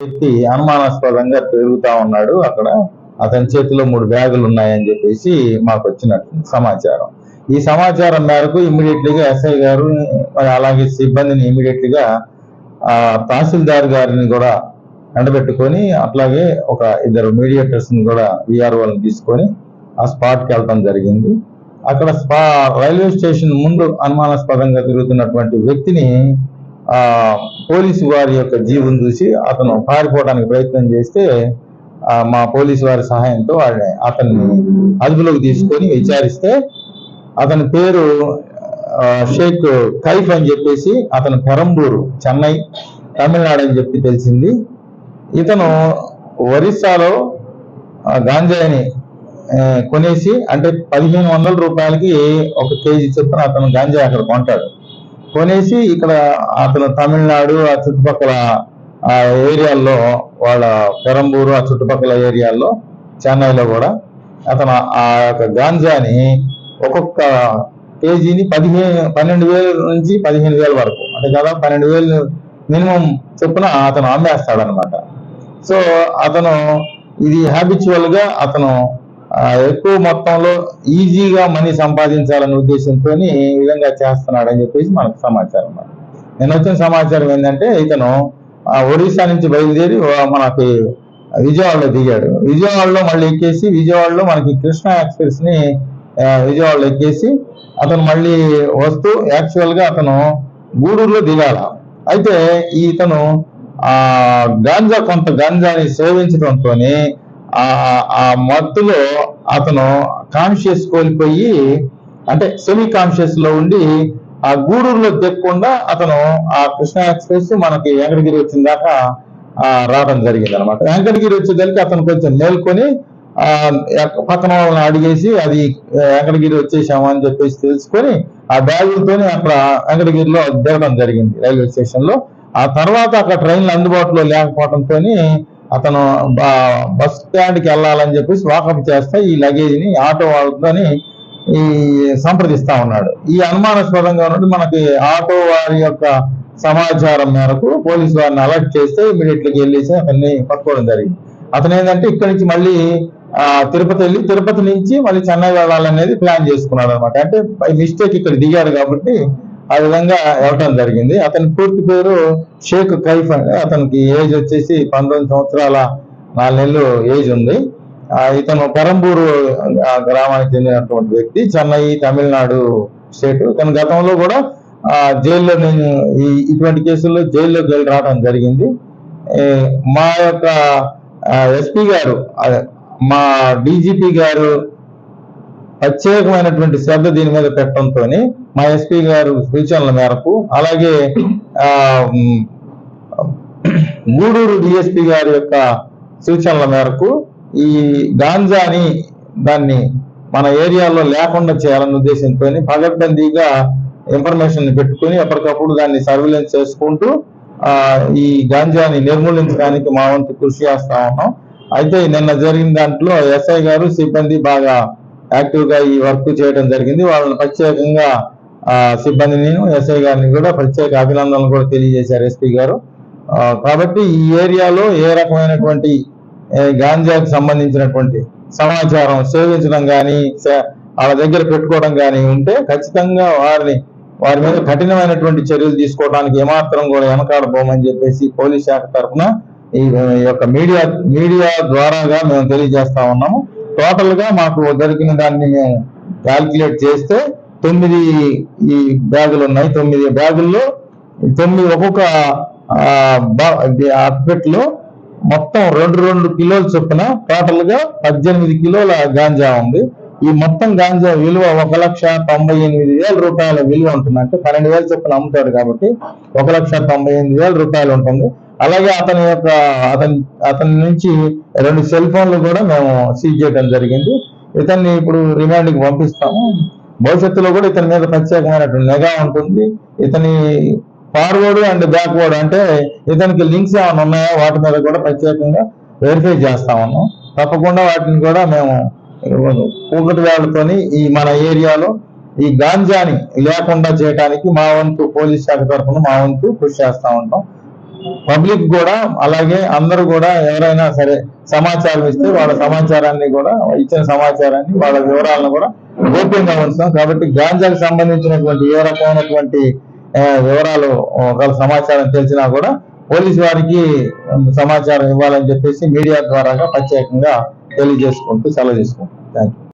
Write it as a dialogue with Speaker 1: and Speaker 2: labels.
Speaker 1: వ్యక్తి అనుమానాస్పదంగా తిరుగుతా ఉన్నాడు. అక్కడ అతని చేతిలో మూడు బ్యాగులు ఉన్నాయని చెప్పేసి మాకు వచ్చినట్టు సమాచారం. ఈ సమాచారం మేరకు ఇమ్మీడియట్లీగా ఎస్ఐ గారు మరి అలాగే సిబ్బందిని ఇమ్మీడియట్లీగా ఆ తహసీల్దార్ గారిని కూడా ఎండబెట్టుకొని అట్లాగే ఒక ఇద్దరు మీడియేటర్స్ని కూడా విఆర్ఓని తీసుకొని ఆ స్పాట్కి వెళ్ళటం వెళ్ళడం జరిగింది. అక్కడ స్పా రైల్వే స్టేషన్ ముందు అనుమానాస్పదంగా తిరుగుతున్నటువంటి వ్యక్తిని పోలీసు వారి యొక్క జీవం చూసి అతను పారిపోవడానికి ప్రయత్నం చేస్తే మా పోలీసు వారి సహాయంతో వాడిని అతన్ని అదుపులోకి తీసుకొని విచారిస్తే అతని పేరు షేక్ కైఫ్ అని చెప్పేసి అతను పెరంబూరు చెన్నై తమిళనాడు అని చెప్పి తెలిసింది. ఇతను ఒరిస్సాలో గాంజాయిని కొనేసి అంటే పదిహేను వందల రూపాయలకి ఒక కేజీ చొప్పున అతను గాంజాయి అక్కడ కొంటాడు. కొనేసి ఇక్కడ అతను తమిళనాడు ఆ చుట్టుపక్కల ఆ ఏరియాల్లో వాళ్ళ పెరంబూరు ఆ చుట్టుపక్కల ఏరియాల్లో చెన్నైలో కూడా అతను ఆ యొక్క గాంజాని ఒక్కొక్క కేజీని పదిహేను పన్నెండు వేల నుంచి పదిహేను వేల వరకు అంటే కదా పన్నెండు వేలు మినిమం చొప్పున అతను అమ్మేస్తాడనమాట సో అతను ఇది హ్యాబిచువల్గా అతను ఎక్కువ మొత్తంలో ఈజీగా మనీ సంపాదించాలనే ఉద్దేశంతో ఈ విధంగా చేస్తున్నాడు అని చెప్పేసి మనకు సమాచారం నేను వచ్చిన సమాచారం ఏంటంటే ఇతను ఒడిశా నుంచి బయలుదేరి మనకి విజయవాడలో దిగాడు. విజయవాడలో మళ్ళీ ఎక్కేసి విజయవాడలో మనకి కృష్ణా ఎక్స్ప్రెస్ని విజయవాడలో ఎక్కేసి అతను మళ్ళీ వస్తూ యాక్చువల్గా అతను గూడూరులో దిగాల. అయితే ఇతను ఆ గాంజా కొంత గాంజాని సేవించడంతో ఆ మత్తులో అతను కాన్షియస్ కోల్పోయి అంటే సెమీ కాన్షియస్లో ఉండి ఆ గూడూరులో దిక్కకుండా అతను ఆ కృష్ణా ఎక్స్ప్రెస్ మనకి వెంకటగిరి వచ్చిన దాకా ఆ, రావడం జరిగింది అనమాట వెంకటగిరి వచ్చేదానికి అతను కొంచెం మేల్కొని ఆ పక్కన వాళ్ళని అడిగేసి అది వెంకటగిరి వచ్చేసాము అని చెప్పేసి తెలుసుకొని ఆ బ్యాగులతోనే అక్కడ వెంకటగిరిలో దిగడం జరిగింది రైల్వే స్టేషన్లో ఆ తర్వాత అక్కడ ట్రైన్లు అందుబాటులో లేకపోవడంతో అతను బస్ స్టాండ్కి వెళ్ళాలని చెప్పేసి వాకప్ చేస్తే ఈ లగేజ్ని ఆటో వాళ్ళతోని ఈ సంప్రదిస్తా ఉన్నాడు. ఈ అనుమానాస్పదంగా ఉన్నది మనకి ఆటో వారి యొక్క సమాచారం మేరకు పోలీసు వారిని అలర్ట్ చేస్తే ఇమీడియట్ వెళ్ళేసి అతన్ని పట్టుకోవడం జరిగింది. అతను ఏంటంటే ఇక్కడి నుంచి మళ్ళీ తిరుపతి వెళ్ళి తిరుపతి నుంచి మళ్ళీ చెన్నై వెళ్ళాలనేది ప్లాన్ చేసుకున్నాడు అనమాట అంటే బై మిస్టేక్ ఇక్కడ దిగాడు కాబట్టి ఆ విధంగా ఇవ్వటం జరిగింది. అతని పూర్తి పేరు షేక్ కైఫ్ అండి అతనికి ఏజ్ వచ్చేసి పంతొమ్మిది సంవత్సరాల నాలుగు నెలలు ఏజ్ ఉంది. ఇతను పెరంబూరు గ్రామానికి చెందినటువంటి వ్యక్తి. చెన్నై తమిళనాడు స్టేట్. ఇతను గతంలో కూడా ఆ, జైల్లో నేను ఈ ఇటువంటి కేసుల్లో జైల్లోకి వెళ్ళి రావడం జరిగింది. మా యొక్క ఎస్పీ గారు మా డీజీపీ గారు ప్రత్యేకమైనటువంటి శ్రద్ధ దీని మీద పెట్టడంతో మా ఎస్పీ గారు సూచనల మేరకు అలాగే గూడూరు డిఎస్పీ గారి యొక్క సూచనల మేరకు ఈ గాంజాని దాన్ని మన ఏరియాలో లేకుండా చేయాలన్న ఉద్దేశంతో పగడ్బందీగా ఇన్ఫర్మేషన్ పెట్టుకుని ఎప్పటికప్పుడు దాన్ని సర్వేలెన్స్ చేసుకుంటూ ఈ గాంజాని నిర్మూలించడానికి మా వంతు కృషి చేస్తా ఉన్నాం. అయితే నిన్న జరిగిన దాంట్లో ఎస్ఐ గారు సిబ్బంది బాగా యాక్టివ్గా ఈ వర్క్ చేయడం జరిగింది. వాళ్ళని ప్రత్యేకంగా ఆ సిబ్బందిని ఎస్ఐ గారిని కూడా ప్రత్యేక అభినందనలు కూడా తెలియజేశారు ఎస్పీ గారు. కాబట్టి ఈ ఏరియాలో ఏ రకమైనటువంటి గాంజాకు సంబంధించినటువంటి సమాచారం సేవించడం కానీ వాళ్ళ దగ్గర పెట్టుకోవడం కానీ ఉంటే ఖచ్చితంగా వారిని వారి మీద కఠినమైనటువంటి చర్యలు తీసుకోవడానికి ఏమాత్రం కూడా వెనకాడబోమని చెప్పేసి పోలీస్ శాఖ తరఫున ఈ యొక్క మీడియా మీడియా ద్వారాగా మేము తెలియజేస్తా ఉన్నాము. టోటల్గా మాకు దొరికిన దాన్ని మేము క్యాల్కులేట్ చేస్తే తొమ్మిది ఈ బ్యాగులు ఉన్నాయి. తొమ్మిది బ్యాగుల్లో తొమ్మిది ఒక్కొక్క అట్పెట్లో మొత్తం రెండు రెండు కిలోల చొప్పున టోటల్గా పద్దెనిమిది కిలోల గాంజా ఉంది. ఈ మొత్తం గాంజా విలువ ఒక లక్ష తొంభై ఎనిమిది వేల రూపాయల విలువ ఉంటుంది. అంటే పన్నెండు వేల చొప్పున అమ్ముతాడు కాబట్టి ఒక లక్ష తొంభై ఎనిమిది వేల రూపాయలు ఉంటుంది. అలాగే అతని యొక్క అతని అతని నుంచి రెండు సెల్ ఫోన్లు కూడా మేము సీజ్ చేయడం జరిగింది. ఇతన్ని ఇప్పుడు రిమాండ్కి పంపిస్తాము. భవిష్యత్తులో కూడా ఇతని మీద ప్రత్యేకమైనటువంటి నిఘా ఉంటుంది. ఇతని ఫార్వర్డ్ అండ్ బ్యాక్వర్డ్ అంటే ఇతనికి లింక్స్ ఏమైనా ఉన్నాయా? వాటి మీద కూడా ప్రత్యేకంగా వెరిఫై చేస్తా ఉన్నాం. తప్పకుండా వాటిని కూడా మేము కూకటి ఈ మన ఏరియాలో ఈ గాంజాని లేకుండా చేయడానికి మా వంతు పోలీస్ శాఖ తరఫున మా వంతు కృషి చేస్తా ఉంటాం. పబ్లిక్ కూడా అలాగే అందరూ కూడా ఎవరైనా సరే సమాచారం ఇస్తే వాళ్ళ సమాచారాన్ని కూడా ఇచ్చిన సమాచారాన్ని వాళ్ళ వివరాలను కూడా గోప్యంగా ఉంచుతాం. కాబట్టి గాంజాకు సంబంధించినటువంటి ఏ రకమైనటువంటి వివరాలు ఒకవేళ సమాచారం తెలిసినా కూడా పోలీస్ వారికి సమాచారం ఇవ్వాలని చెప్పేసి మీడియా ద్వారా ప్రత్యేకంగా తెలియజేసుకుంటూ సెలవు తీసుకుంటాం تھینک یو